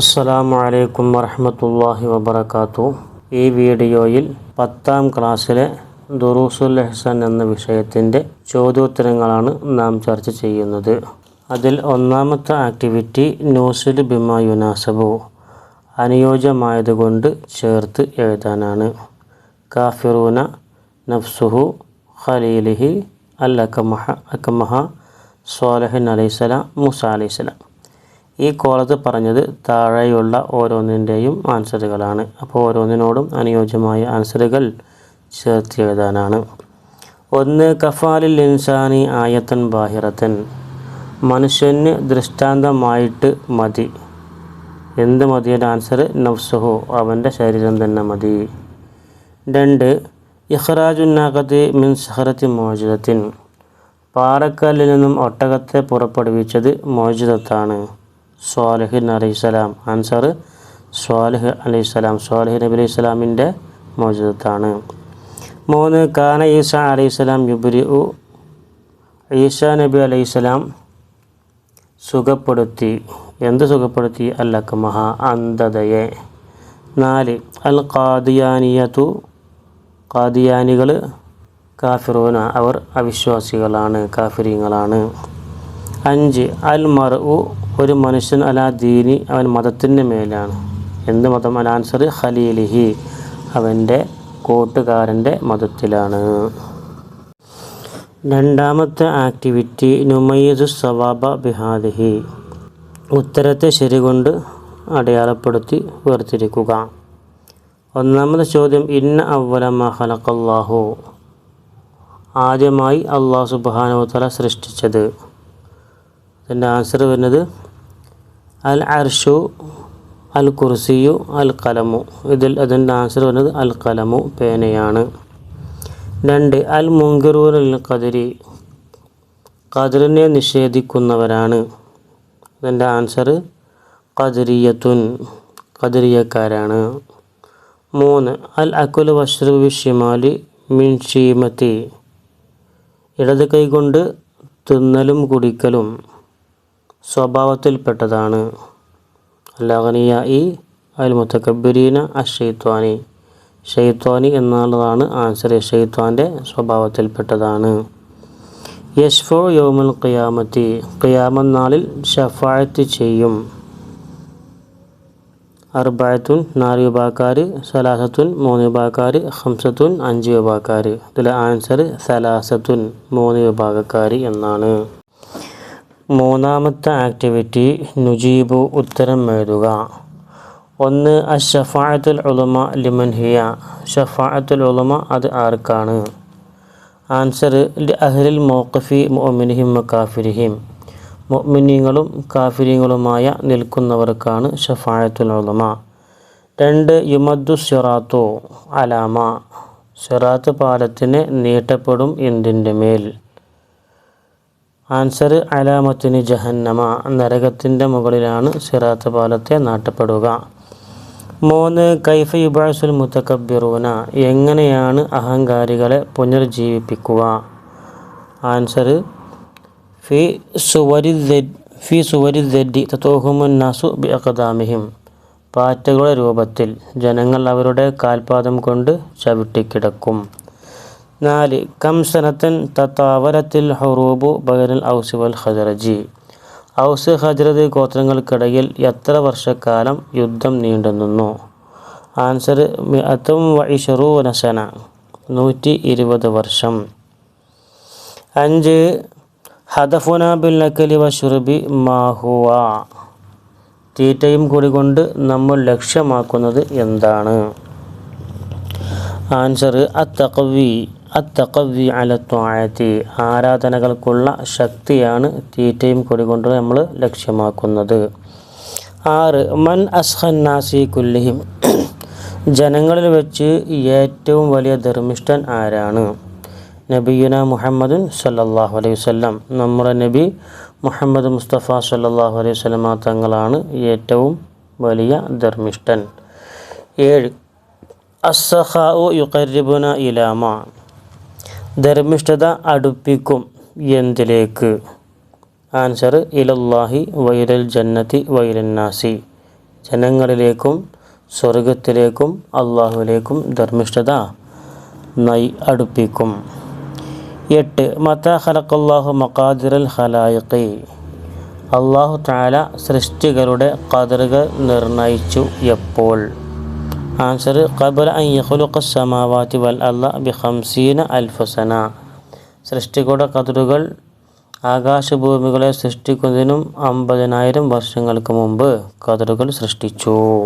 അസ്സലാമു അലൈക്കും വറഹമത്തല്ലാഹി വബർക്കാത്തു ഈ വീഡിയോയിൽ പത്താം ക്ലാസ്സിലെ ദുറൂസുൽ ഹസൻ എന്ന വിഷയത്തിന്റെ ചോദ്യോത്തരങ്ങളാണ് നാം ചർച്ച ചെയ്യുന്നത്. അതിൽ ഒന്നാമത്തെ ആക്ടിവിറ്റി ന്യൂസിൽ ബിമ യുനാസബു അനുയോജ്യമായതുകൊണ്ട് ചേർത്ത് എഴുതാനാണ്. കാഫിറൂന നഫ്സുഹു ഖലീലിഹി അൽ അക്കമഹ അക്കമഹ സ്വാലഹിൻ അലൈസലാം മുസ അലൈഹിസ്സലാം. ഈ കോളത്ത് പറഞ്ഞത് താഴെയുള്ള ഓരോന്നിന്റെയും ആൻസറുകളാണ്. അപ്പോൾ ഓരോന്നിനോടും അനുയോജ്യമായ ആൻസറുകൾ ചേർത്ത് എഴുതാനാണ്. ഒന്ന് കഫാലിൽ ഇൻസാനി ആയത്തൻ ബാഹിറത്തൻ. മനുഷ്യന് ദൃഷ്ടാന്തമായിട്ട് മതി. എന്ത് മതിയുടെ ആൻസർ? നഫ്സുഹു അവന്റെ ശരീരം തന്നെ മതി. രണ്ട് ഇഖ്റാജുന്നാഖത്ത് മിൻ സഹറത്തി മോചിതത്തിൻ. പാറക്കല്ലിൽ നിന്നും ഒട്ടകത്തെ പുറപ്പെടുവിച്ചത് മോചിതത്താണ്. സ്വാലിഹിൻ അലൈഹിസ്സലാം ആൻസർ സ്വാലഹ് അലൈഹിസ്സലാം സ്വാലഹ് നബി അലൈഹി സ്വലാമിന്റെ മോചിതത്താണ് മൂന്ന് കാന ഈസ അലൈഹിസ്സലാം യുബുരി ഉ ഈസ നബി അലൈഹിസ്സലാം സുഖപ്പെടുത്തി. എന്ത് സുഖപ്പെടുത്തി? അല്ലക്കമഹ അന്ധതയെ. നാല് അൽ ഖാദിയാനിയതു ഖാദിയാനികൾ കാഫിറൂന. അവർ അവിശ്വാസികളാണ് കാഫിരീങ്ങളാണ്. അഞ്ച് അൽ മറു ഒരു മനുഷ്യൻ അലാ ദീനി അവൻ മതത്തിന്റെ മേലാണ്. എന്ത് മതം? അലാൻസർ ഖലീലിഹി അവന്റെ കൂട്ടുകാരന്റെ മതത്തിലാണ്. രണ്ടാമത്തെ ആക്ടിവിറ്റി നുമയ്യസു സവാബ ബിഹാദിഹി. ഉത്തരത്തെ ശരി കൊണ്ട് അടയാളപ്പെടുത്തി വേർതിരിക്കുക. ഒന്നാമത് ചോദ്യം ഇന്ന അവലമ ഹലക്കല്ലാഹു ആദ്യമായി അള്ളാഹു സുബാനുത്തല സൃഷ്ടിച്ചത്. അതിന്റെ ആൻസർ വരുന്നത് അൽ അർഷു അൽ കുർസിയു അൽ കലമു. ഇതിൽ അതിന്റെ ആൻസർ വരുന്നത് അൽ കലമു പേനയാണ്. രണ്ട് അൽ മുങ്കിറൂർ അൽ കതിരി കതിറിനെ നിഷേധിക്കുന്നവരാണ്. അതിന്റെ ആൻസർ കതിരിയത്തുൻ കതിരിയക്കാരാണ് മൂന്ന് അൽ അക്കുൽ വഷ്റു ഷിമാലി മിൻ ഷീമത്തി. ഇടത് കൈകൊണ്ട് തിന്നലും കുടിക്കലും. സ്വഭാവത്തിൽപ്പെട്ടതാണ്. അല്ലാഹനിയ ഈ അൽ മുത്തക്കബിരീന അഷെയ്ത്വാനി ഷെയ്ത്വാനി എന്നുള്ളതാണ് ആൻസർ. ഷെയ്ത്വാന്റെ സ്വഭാവത്തിൽപ്പെട്ടതാണ്. യഷ്ഫോ യോമുൽ ഖിയാമത്തി. ഖിയാമൻ നാളിൽ ഷഫായത്ത് ചെയ്യും. അർബായത്തുൻ നാല് വിഭാഗക്കാർ സലാസത്തുൻ മൂന്ന് വിഭാഗക്കാർ ഹംസത്തുൻ അഞ്ച് വിഭാഗക്കാർ ഇതിലെ ആൻസർ സലാസത്തുൻ മൂന്ന് വിഭാഗക്കാർ എന്നാണ്. മൂന്നാമത്തെ ആക്ടിവിറ്റി നുജീബു ഉത്തരം എഴുതുക. ഒന്ന് അഷഫായത്തുൽ ഉലമ ലിമൻ ഹിയ. ഷഫായത്തുൽ ഉലമ അത് ആർക്കാണ്? ആൻസർ അഹ്ലിൽ മോക്കഫി മൊമിനിഹിം കാഫിരിഹിം. മൊമിനിങ്ങളും കാഫിരിങ്ങളുമായ നിൽക്കുന്നവർക്കാണ് ഷഫായത്തുൽ ഉലമ. രണ്ട് യുമദ്ദു സിറാത്തു അലാമ. സിറാത്ത് പാലത്തിന് നീട്ടപ്പെടും എന്തിന്റെ മേൽ? ആൻസർ അലാമത്തിന് ജഹന്നമ നരകത്തിന്റെ മുകളിലാണ് സിറാത്ത് പാലത്തെ നാട്ടപ്പെടുക. മൂന്ന് കൈഫ യുബാസുൽ മുത്തക്കബിറൂന എങ്ങനെയാണ് അഹങ്കാരികളെ പുനർജീവിപ്പിക്കുക? ആൻസർ ഫി സുവരി ഫി സുവരി ദഡ്ഡി തത്തോഹുമുന്നാസു ബി അക്കദാമിഹിം പാറ്റകളുടെ രൂപത്തിൽ. ജനങ്ങൾ അവരുടെ കാൽപാദം കൊണ്ട് ചവിട്ടിക്കിടക്കും. നാല് കംസനത്തൻ തത്താവരത്തിൽ ഹുറൂബു ബഹനൽ ഔസ് വൽ ഖജറജി ഔസ് ഹജ്രത് ഗോത്രങ്ങൾക്കിടയിൽ എത്ര വർഷക്കാലം യുദ്ധം നീണ്ടുനിന്നു? ആൻസർ മിഅത്തും വൈഷറു നസന നൂറ്റി ഇരുപത് വർഷം. അഞ്ച് ഹദഫുന ബിൽ നക്കലി വഷുറുബി മാഹുവ തീറ്റയും കൂടി കൊണ്ട് നമ്മൾ ലക്ഷ്യമാക്കുന്നത് എന്താണ്? ആൻസർ അത്തക്കവി അത്തക്കവി അലത്വാഴത്തി ആരാധനകൾക്കുള്ള ശക്തിയാണ് തീറ്റയും കൊടി കൊണ്ട് നമ്മൾ ലക്ഷ്യമാക്കുന്നത്. ആറ് മൻ അസ്ഹന്നാസി കുല്ലിഹിം. ജനങ്ങളിൽ വെച്ച് ഏറ്റവും വലിയ ധർമ്മിഷ്ഠൻ ആരാണ്? നബിയുന മുഹമ്മദുൻ സല്ലാഹു അലൈഹി വസല്ലം. നമ്മുടെ നബി മുഹമ്മദ് മുസ്തഫ സല്ലാഹു അലൈഹി വസല്ലമ തങ്ങളാണ് ഏറ്റവും വലിയ ധർമ്മിഷ്ഠൻ. ഏഴ് അസ്സഹാഉ യുഖരിബുന ഇലാമ ധർമ്മിഷ്ഠത അടുപ്പിക്കും. എന്തിലേക്ക്? ആൻസർ ഇലല്ലാഹി വൈരൽ ജന്നത്തി വൈരന്നാസി ജനങ്ങളിലേക്കും സ്വർഗത്തിലേക്കും അള്ളാഹുവിലേക്കും ധർമ്മിഷ്ഠത നൈ അടുപ്പിക്കും. എട്ട് മത്ത ഹലക്കല്ലാഹു മക്കാദിറൽ ഹലായി അള്ളാഹു താല സൃഷ്ടികളുടെ കതിറുകൾ നിർണയിച്ചു എപ്പോൾ? ആൻസർ ഖബല അൻ യഖ്ലുഖ സമാവാതി വൽ അല്ല ബി ഖംസീന അൽഫസന സൃഷ്ടികളുടെ കതിരുകൾ ആകാശഭൂമികളെ സൃഷ്ടിക്കുന്നതിനും അമ്പതിനായിരം വർഷങ്ങൾക്ക് മുമ്പ് കതിരുകൾ സൃഷ്ടിച്ചു.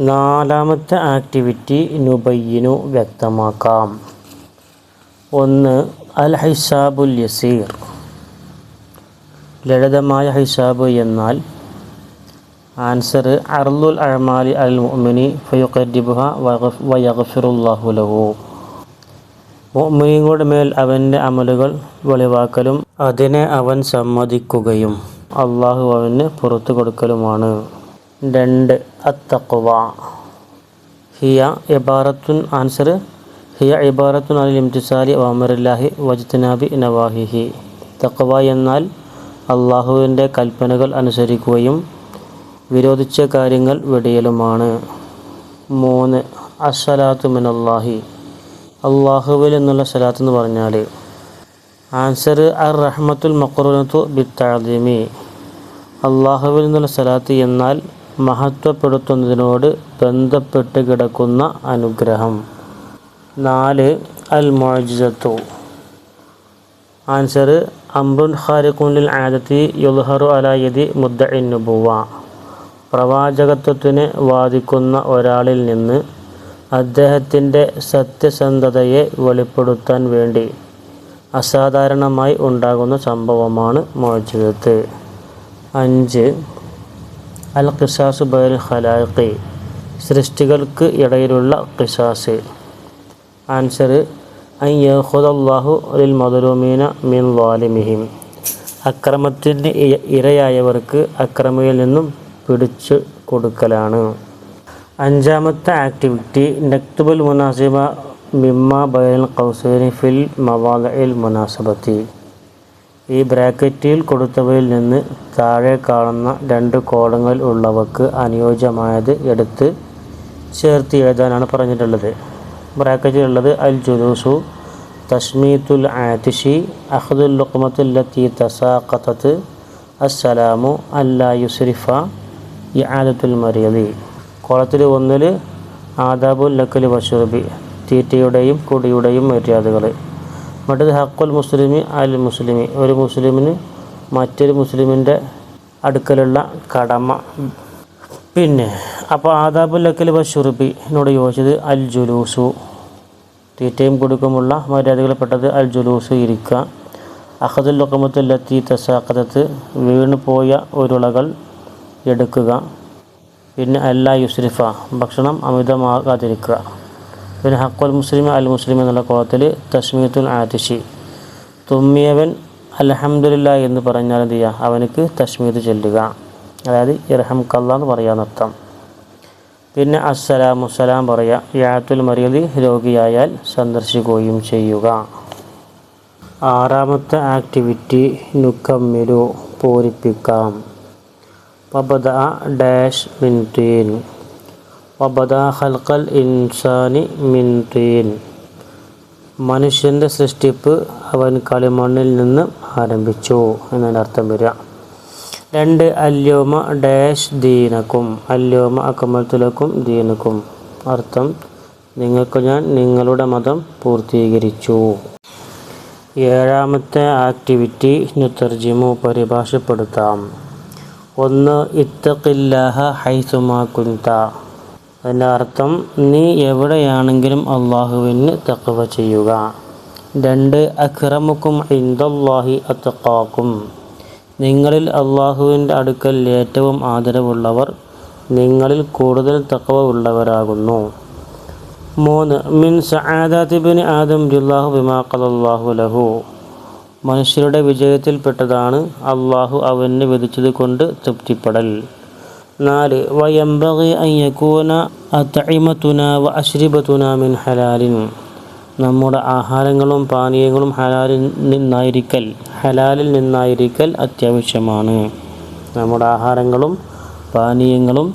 നാലാമത്തെ ആക്ടിവിറ്റി നുബയ്യനു വ്യക്തമാക്കാം. ഒന്ന് അൽ ഹിസാബുൽ യസീർ. ലളിതമായ ഹിസാബ് എന്നാൽ ആൻസർ അർലുൽ അഴമാലി അൽ മുഅ്മിനി ഫയുഖരിബുഹ വയഗ്ഫിറുല്ലാഹു ലഹു മുഅ്മിനിയുടെ മേൽ അവന്റെ അമലുകൾ വെളിവാക്കലും അതിനെ അവൻ സമ്മതിക്കുകയും അള്ളാഹു അവന് പുറത്തു കൊടുക്കലുമാണ്. രണ്ട് അത്തക്കുവ ഹിയ ഇബാറത്തുൻ ആൻസർ ഹിയ ഇബാറത്തുൻ അൽ ഇംതിസാലി വാമറില്ലാഹി വജ്തനാബി നവാഹിഹി. തഖ്വ എന്നാൽ അള്ളാഹുവിന്റെ കൽപ്പനകൾ അനുസരിക്കുകയും വിരോധിച്ച കാര്യങ്ങൾ വെടിയലുമാണ്. മൂന്ന് അസ്സലാത്തു മിനല്ലാഹി. അള്ളാഹുവിൽ എന്നുള്ള സലാത്ത് എന്ന് പറഞ്ഞാൽ ആൻസർ അർ റഹ്മത്തുൽ മക്റൂനത്തു ബിത്താദിമി അള്ളാഹുവിൽ നിന്നുള്ള സലാത്ത് എന്നാൽ മഹത്വപ്പെടുത്തുന്നതിനോട് ബന്ധപ്പെട്ട് കിടക്കുന്ന അനുഗ്രഹം. നാല് അൽ മൊജിസത്തു ആൻസർ അംബുൻ ഖാരിഖുനിൽ ആദത്തി യുൽഹറു അലായതി മുദ്ദഇൻ നുബുവ. പ്രവാചകത്വത്തിന് വാദിക്കുന്ന ഒരാളിൽ നിന്ന് അദ്ദേഹത്തിന്റെ സത്യസന്ധതയെ വെളിപ്പെടുത്താൻ വേണ്ടി അസാധാരണമായി ഉണ്ടാകുന്ന സംഭവമാണ് മോചിതത്ത്. അഞ്ച് അൽ ഖിസാസ് ബൈൽ ഖലാഖി സൃഷ്ടികൾക്ക് ഇടയിലുള്ള ഖിസാസ്. ആൻസർ അൻ യഹുദല്ലാഹു ലിൽ മദലൂമീന മിൻ വാലിമിഹിം. അക്രമത്തിന് ഇരയായവർക്ക് അക്രമിയിൽ നിന്നും പിടിച്ചു കൊടുക്കലാണ്. അഞ്ചാമത്തെ ആക്ടിവിറ്റി നക്തുബുൽ മുനാസിബ മിമ്മ ബൈൽ കൗസൈനി ഫിൽ മവാലയിൽ മുനാസബത്തി. ഈ ബ്രാക്കറ്റിൽ കൊടുത്തവയിൽ നിന്ന് താഴെ കാണുന്ന രണ്ട് കോളങ്ങൾ ഉള്ളവക്ക് അനുയോജ്യമായത് എടുത്ത് ചേർത്ത് എഴുതാനാണ് പറഞ്ഞിട്ടുള്ളത്. ബ്രാക്കറ്റിലുള്ളത് അൽ ജുലൂസു തസ്മീത്തുൽ ആതിഷി അഹദുൽ ലുക്മത്തുല്ലത്തി തസാഖത്തത്ത് അസ്സലാമു അല്ലാ യുസ്രിഫ ഇആദത്തുൽ മറിയലി കോളത്തിൽ ഒന്നിൽ ആദാബുൽ ലക്കൽ വഷൂബി തീറ്റയുടെയും കുടിയുടെയും മര്യാദകൾ. മറ്റത് ഹക്കുൽ മുസ്ലിമി അൽ മുസ്ലിമി. ഒരു മുസ്ലിമിന് മറ്റൊരു മുസ്ലിമിന്റെ അടുക്കലുള്ള കടമ. പിന്നെ അപ്പോൾ ആദാബുൽ ലക്കൽ വഷുറുബിനോട് ചോദിച്ചത് അൽ ജുലൂസു. തീറ്റയും കൊടുക്കുമുള്ള മര്യാദകൾപ്പെട്ടത് അൽ ജുലൂസു ഇരിക്കുക. അഹദുൽ ലൊക്കമത്തുല്ലത്തി തസാഖത്ത് വീണുപോയ ഉരുളകൾ എടുക്കുക. പിന്നെ അല്ല യുസ്രിഫ ഭക്ഷണം അമിതമാകാതിരിക്കുക. പിന്നെ ഹക്കുൽ മുസ്ലിം അൽ മുസ്ലിം എന്നുള്ള കോളത്തിൽ തസ്മീത്തുൽ ആതിഷി. തുമ്മിയവൻ അലഹമുല്ല എന്ന് പറഞ്ഞാൽ എന്ത് ചെയ്യുക? അവനക്ക് തസ്മീത് ചൊല്ലുക. അതായത് ഇർഹം കല്ല എന്ന് പറയാനർത്ഥം പിന്നെ അസ്സലാം സലാം പറയുക. യാത്തുൽ മറിയതി രോഗിയായാൽ സന്ദർശിക്കുകയും ചെയ്യുക. ആറാമത്തെ ആക്ടിവിറ്റി നുക്കമ്മിലു പൂരിപ്പിക്കാം. വബദ ഡാഷ് മിൻ വബദ ഖൽഖൽ ഇൻസാനി മിൻ മനുഷ്യന്റെ സൃഷ്ടിപ്പ് അവൻ കളിമണ്ണിൽ നിന്ന് ആരംഭിച്ചു എന്നതിന്റെ അർത്ഥം വരിക. രണ്ട് അല്യോമ ഡാഷ് ദീനക്കും അല്യോമ അക്കമത്തുലക്കും ദീനക്കും. അർത്ഥം നിങ്ങൾക്ക് ഞാൻ നിങ്ങളുടെ മതം പൂർത്തീകരിച്ചു. ഏഴാമത്തെ ആക്ടിവിറ്റി നുത്തർജിമു പരിഭാഷപ്പെടുത്താം. ഒന്ന് ഇത്തഖില്ലാഹ ഹൈസുമാ കുന്ത. അതിന്റെ അർത്ഥം നീ എവിടെയാണെങ്കിലും അള്ളാഹുവിന് തക്കവ ചെയ്യുക. രണ്ട് അഖ്റമുക്കും ഇന്ദല്ലാഹി അത്തക്കാക്കും നിങ്ങളിൽ അള്ളാഹുവിന്റെ അടുക്കൽ ഏറ്റവും ആദരവുള്ളവർ നിങ്ങളിൽ കൂടുതൽ തക്കവ ഉള്ളവരാകുന്നു. മൂന്ന് മിൻ സആദാത്തിബിന് ആദം ബിമാ ഖലല്ലാഹു ലഹു. മനുഷ്യരുടെ വിജയത്തിൽപ്പെട്ടതാണ് അള്ളാഹു അവന് വിധിച്ചത് കൊണ്ട് തൃപ്തിപ്പെടൽ. നാല് വയംബഗി അയ്യക്കൂന അത്തഇമത്തുന വ അശ്രിബത്തുന മിൻ ഹലാലിൻ. നമ്മുടെ ആഹാരങ്ങളും പാനീയങ്ങളും ഹലാലിൽ നിന്നായിരിക്കൽ ഹലാലിൽ നിന്നായിരിക്കൽ അത്യാവശ്യമാണ്. നമ്മുടെ ആഹാരങ്ങളും പാനീയങ്ങളും